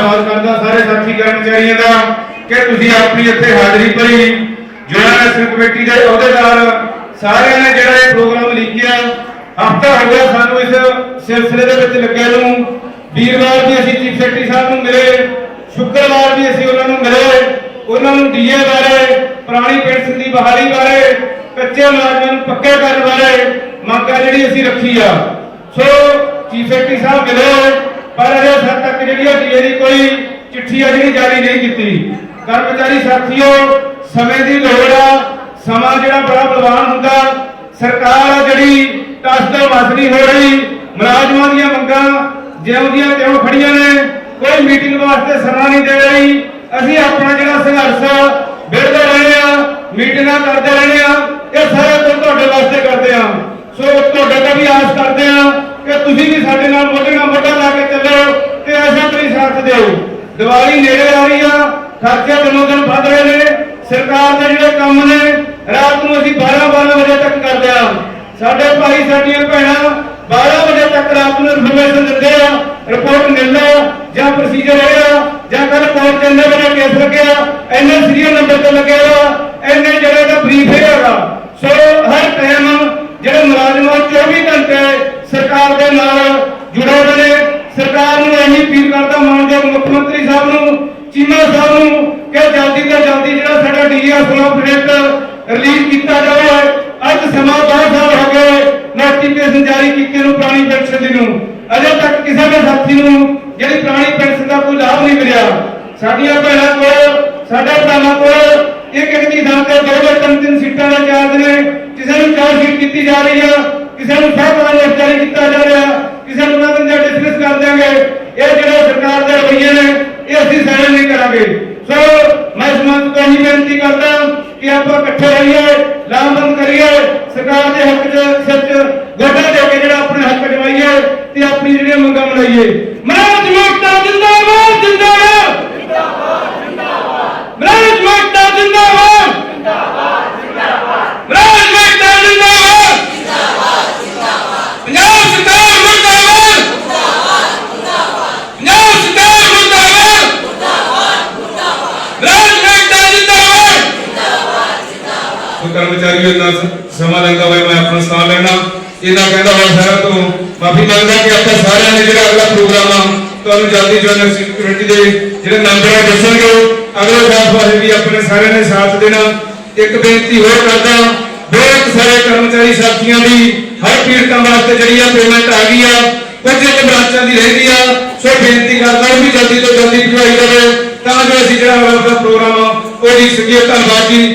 ਧੰਨਵਾਦ ਕਰਦਾ ਸਾਰੇ ਸਾਥੀ ਕਰਮਚਾਰੀਆਂ ਦਾ ਕਿ ਤੁਸੀਂ ਆਪਣੀ ਇੱਥੇ ਹਾਜ਼ਰੀ ਭਰੀ ਜੁੜਾ ਕਮੇਟੀ ਦੇ ਅਹੁਦੇਦਾਰ ਸਾਰਿਆਂ ਨੇ ਜਿਹੜਾ ਇਹ ਪ੍ਰੋਗਰਾਮ ਲਿਖਿਆ। ਹਫਤਾ ਹੋ ਗਿਆ ਸਾਨੂੰ ਇਸ ਸਿਲਸਿਲੇ ਦੇ ਵਿੱਚ ਲੱਗਿਆ ਨੂੰ। ਵੀਰਵਾਰ ਵੀ ਅਸੀਂ ਚੀਫ ਸੈਕਟਰੀ ਸਾਹਿਬ ਨੂੰ ਮਿਲੇ, ਸ਼ੁੱਕਰਵਾਰ ਵੀ ਅਸੀਂ ਉਹਨਾਂ ਨੂੰ ਮਿਲੇ। ਉਹਨਾਂ ਨੂੰ ਡੀਏ ਬਾਰੇ, ਪੁਰਾਣੀ ਪੈਨਸ਼ਨ ਦੀ ਬਹਾਲੀ ਬਾਰੇ, ਕੱਚੇ ਮੁਲਾਜ਼ਮਾਂ ਨੂੰ ਪੱਕੇ ਕਰਨ ਬਾਰੇ ਮੰਗਾਂ ਜਿਹੜੀ ਅਸੀਂ ਰੱਖੀ ਆ। ਸੋ ਚੀਫ ਸੈਕਟਰੀ ਸਾਹਿਬ ਮਿਲੇ। ਪਰ ਅਜੇ ਸੱਤ ਤੱਕ ਜਿਹੜੀ ਆ ਡੀਏ ਦੀ ਕੋਈ ਚਿੱਠੀ ਆ ਜਾਰੀ ਨਹੀਂ ਕੀਤੀ। ਕਰਮਚਾਰੀ ਸਾਥੀਓ, ਸਮੇਂ ਦੀ ਲੋੜ ਆ, ਸਮਾਂ ਜਿਹੜਾ ਬੜਾ ਬਲਵਾਨ ਹੁੰਦਾ। ਸਰਕਾਰ ਜਿਹੜੀ ਟਸਦਾ ਵਸ ਹੋ ਰਹੀ। ਮੁਲਾਜ਼ਮਾਂ ਦੀਆਂ ਮੰਗਾਂ ਜਿਉਂਦੀਆਂ ਤਿਉਂ ਖੜੀਆਂ ਨੇ। ਕੋਈ ਮੀਟਿੰਗ ਵਾਸਤੇ ਸਮਾਂ ਨਹੀਂ ਦੇ ਰਹੀ। ਅਸੀਂ ਆਪਣਾ ਜਿਹੜਾ ਸੰਘਰਸ਼ ਵਿੜਦੇ ਰਹਿਣੇ ਆ, ਮੀਟਿੰਗਾਂ ਕਰਦੇ ਰਹਿਣੇ ਆ, ਇਹ ਸਾਰਾ ਕੰਮ ਤੁਹਾਡੇ ਵਾਸਤੇ ਕਰਦੇ ਆ। ਸੋ ਤੁਹਾਡੇ ਤੋਂ ਵੀ ਆਸ ਕਰਦੇ ਆ ਕਿ ਤੁਸੀਂ ਵੀ ਸਾਡੇ ਨਾਲ ਮੋਢੇ ਨਾਲ ਮੋਢਾ ਤੁਸੀਂ ਦਿਓ। ਦੀਵਾਲੀ ਨੇੜੇ ਆ ਰਹੀ ਆ। ਖਰਚੇ ਦਿਨੋਂ ਦਿਨ ਵੱਧ ਰਹੇ ਨੇ। ਸਰਕਾਰ ਦੇ ਜਿਹੜੇ ਕੰਮ ਨੇ, ਰਾਤ ਨੂੰ ਅਸੀਂ 12 12 ਵਜੇ ਤੱਕ ਕਰਦੇ ਆ। ਸਾਡੇ ਭਾਈ, ਸਾਡੀਆਂ ਭੈਣਾਂ 12 ਵਜੇ ਤੱਕ ਰਾਤ ਨੂੰ ਇਨਫੋਰਮੇਸ਼ਨ ਦਿੰਦੇ ਆ ਰਿਪੋਰਟ ਮਿਲਦਾ ਜਾਂ ਪ੍ਰੋਸੀਜਰ ਹੋਇਆ ਜਾਂ ਕੱਲ ਕੋਰਟ ਦੇ ਅੰਦਰ ਮੇਰਾ ਕੇਸ ਲੱਗਿਆ ਇੰਨੇ ਸੀਰੀਅਲ ਨੰਬਰ ਤੇ ਲੱਗਿਆ ਇੰਨੇ ਜਿਹੜੇ ਦਾ ਬਰੀਫ ਹੈਗਾ ਸੋ ਹਰ ਟਾਈਮ ਜਿਹੜੇ ਮੁਲਾਜ਼ਮਾਂ 24 ਘੰਟੇ ਸਰਕਾਰ ਦੇ ਨਾਲ ਜੁੜੇ ਹੋਏ ਨੇ ਸਰਕਾਰ ਨੂੰ ਇਹੀ ਅਪੀਲ ਕਰਦਾ, ਮਾਨਯੋਗ ਮੁੱਖ ਮੰਤਰੀ ਸਾਹਿਬ ਨੂੰ, ਚੀਮਾ ਸਾਹਿਬ ਨੂੰ, ਕਿ ਜਲਦੀ ਤੋਂ ਜਲਦੀ ਜਿਹੜਾ ਸਾਡਾ ਡੀਆਰ ਫਲੋਪ ਰੇਟ ਰਿਲੀਜ਼ ਕੀਤਾ ਜਾਵੇ। ਅੱਜ ਸਮਾਂ ਬਹੁਤ ਸਾਲ ਹੋ ਗਏ ਨੋਟੀਫਿਕੇਸ਼ਨ ਜਾਰੀ ਕੀਤੇ ਨੂੰ ਪੁਰਾਣੀ ਪੈਨਸ਼ਨ ਦੀ ਨੂੰ। ਅਜੇ ਤੱਕ ਕਿਸੇ ਦੇ ਸਾਥੀ ਨੂੰ ਜਿਹੜੀ ਪੁਰਾਣੀ ਪੈਨਸ਼ਨ ਦਾ ਕੋਈ ਲਾਭ ਨਹੀਂ ਮਿਲਿਆ। ਸਾਡੀਆਂ ਭੈਣਾਂ ਕੋਲ, ਸਾਡੇ ਭਰਾਵਾਂ ਕੋਲ ਇੱਕ ਇੱਕ ਦੀ ਥਾਂ ਤੇ ਦੋ ਦੋ ਤਿੰਨ ਤਿੰਨ ਸੀਟਾਂ ਦਾ ਚਾਰਜ ਨੇ। ਕਿਸੇ ਨੂੰ ਚਾਰ ਸੀਟ ਕੀਤੀ ਜਾ ਰਹੀ ਆ, ਕਿਸੇ ਨੂੰ ਸਭ ਦਾ ਜਾਰੀ ਕੀਤਾ ਜਾ ਰਿਹਾ ਕਿਸੇ ਨੂੰ ਉਹਨਾਂ ਦੇ ਡਿਸਮਿਸ ਕਰ ਦਿਆਂਗੇ ਇਹ ਜਿਹੜੇ ਸਰਕਾਰ ਦੇ ਰਵਈਏ ਨੇ, ਇਹ ਅਸੀਂ ਸਹਿਣ ਨਹੀਂ ਕਰਾਂਗੇ। ਸੋ ਮੈਂ ਇਸ ਤੋਂ ਹੀ ਬੇਨਤੀ ਕਰਦਾ ਕਿ ਆਪਾਂ ਇਕੱਠੇ ਰਹੀਏ, ਲਾਮਬੰਦ ਕਰੀਏ, ਸਰਕਾਰ ਦੇ ਹੱਕ 'ਚ ਸੱਚ ਸੋ ਇੰਨਾ ਸਮਾਂ ਲੈਂਦਾ ਹੋਇਆ ਮੈਂ ਆਪਣਾ ਸਥਾਨ ਲੈਣਾ ਇਹਨਾਂ ਕਹਿੰਦਾ ਹੋਇਆ ਸਾਰਿਆਂ ਤੋਂ, ਮਾਫੀ ਮੰਗਦਾ ਕਿ ਆਪਾਂ ਸਾਰਿਆਂ ਨੇ ਜਿਹੜਾ ਅਗਲਾ ਪ੍ਰੋਗਰਾਮ ਆ, ਤੁਹਾਨੂੰ ਜਲਦੀ ਜਨਰਲ ਸਿਕਿਉਰਿਟੀ ਦੇ ਜਿਹੜੇ ਨੰਬਰ ਆ, ਦੱਸਣਗੇ। ਅਗਲੇ ਸਾਲ ਵਾਸਤੇ ਵੀ ਆਪਣੇ ਸਾਰਿਆਂ ਨੇ ਸਾਥ ਦੇਣਾ। ਇੱਕ ਬੇਨਤੀ ਹੋਰ ਕਰਦਾ ਬਹੁਤ ਸਾਰੇ ਕਰਮਚਾਰੀ ਸਾਥੀਆਂ ਦੀ ਹਰ ਪੀੜਤਾਂ ਵਾਸਤੇ ਜਿਹੜੀ ਆ ਪੇਮੈਂਟ ਆ ਗਈ ਆ, ਕੁਝ ਇੱਕ ਬ੍ਰਾਂਚਾਂ ਦੀ ਰਹਿੰਦੀ ਆ। ਸੋ ਬੇਨਤੀ ਕਰਦਾ, ਉਹ ਵੀ ਜਲਦੀ ਤੋਂ ਜਲਦੀ ਭਜਵਾਈ ਜਾਵੇ। ਤਾਂ ਜੋ ਅਸੀਂ ਜਿਹੜਾ ਅਗਲਾ ਪ੍ਰੋਗਰਾਮ ਆ ਸਕੀਏ ਧੰਨਵਾਦ ਜੀ